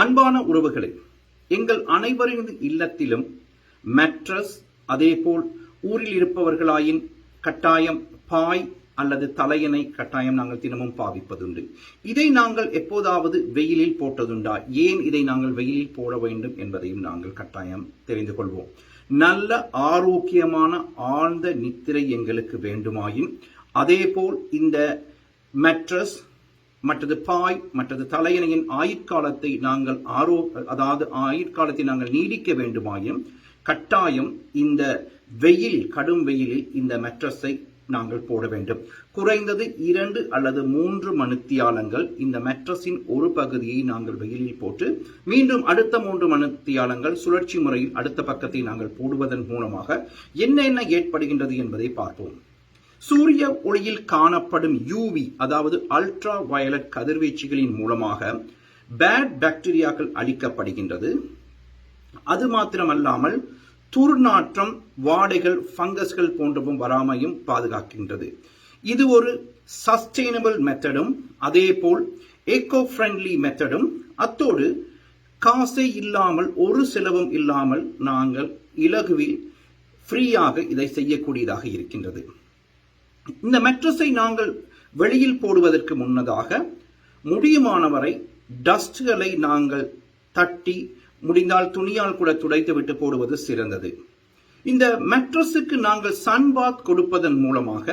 அன்பான உறவுகளே எங்கள் அனைவரின் இல்லத்திலும் மேட்ரஸ் அதேபோல் ஊரில் இருப்பவர்களாயின் கட்டாயம் பாய் அல்லது தலையணை கட்டாயம் நாங்கள் தினமும் பாவிப்பதுண்டு. இதை நாங்கள் எப்போதாவது வெயிலில் போட்டதுண்டா? ஏன் இதை நாங்கள் வெயிலில் போட வேண்டும் என்பதையும் நாங்கள் கட்டாயம் தெரிந்து கொள்வோம். நல்ல ஆரோக்கியமான ஆழ்ந்த நித்திரை எங்களுக்கு வேண்டுமாயின் அதேபோல் இந்த மெட்ரஸ் மற்றது பாய் மற்றது தலையணையின் ஆயுட்காலத்தை நாங்கள் ஆரோ அதாவது ஆயுட்காலத்தை நாங்கள் நீடிக்க வேண்டுமாயும் கட்டாயம் இந்த வெயில் கடும் வெயிலில் இந்த மெட்ரஸை நாங்கள் போட வேண்டும். குறைந்தது இரண்டு அல்லது மூன்று மணித்தியாலங்கள் இந்த மெட்ரஸின் ஒரு பகுதியை நாங்கள் வெயிலில் போட்டு மீண்டும் அடுத்த மூன்று மணித்தியாலங்கள் சுழற்சி முறையில் அடுத்த பக்கத்தை நாங்கள் போடுவதன் மூலமாக என்னென்ன ஏற்படுகின்றது என்பதை பார்ப்போம். சூரிய ஒளியில் காணப்படும் யூவி அதாவது அல்ட்ரா வயலட் கதிர்வீச்சுகளின் மூலமாக பேட் பாக்டீரியாக்கள் அழிக்கப்படுகின்றது. அது மாத்திரமல்லாமல் துர்நாற்றம் வாடைகள் ஃபங்கஸ்கள் போன்றவும் வராமையும் பாதுகாக்கின்றது. இது ஒரு சஸ்டைனபிள் மெத்தடும் அதே போல் ஏகோ ஃப்ரெண்ட்லி மெத்தடும் அத்தோடு காசே இல்லாமல் ஒரு செலவும் இல்லாமல் நாங்கள் இலகுவில் ஃப்ரீயாக இதை செய்யக்கூடியதாக இருக்கின்றது. இந்த மெட்ரஸை நாங்கள் வெளியில் போடுவதற்கு முன்னதாக முடியுமானவரை டஸ்ட்களை நாங்கள் தட்டி முடிந்தால் துணியால் கூட துடைத்து விட்டு போடுவது சிறந்தது. இந்த மெட்ரஸுக்கு நாங்கள் சன்பாத் கொடுப்பதன் மூலமாக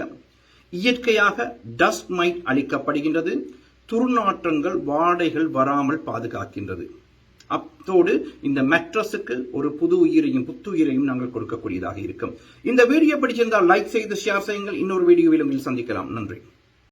இயற்கையாக டஸ்ட் மைட் அளிக்கப்படுகின்றது. துர்நாற்றங்கள் வாடைகள் வராமல் பாதுகாக்கின்றது. அத்தோடு இந்த மெட்ரஸுக்கு ஒரு புது உயிரையும் புத்துயிரையும் நாங்கள் கொடுக்கக்கூடியதாக இருக்கும். இந்த வீடியோ பிடிச்சிருந்தால் லைக் செய்து ஷேர் செய்யுங்கள். இன்னொரு வீடியோவிலும் சந்திக்கலாம். நன்றி.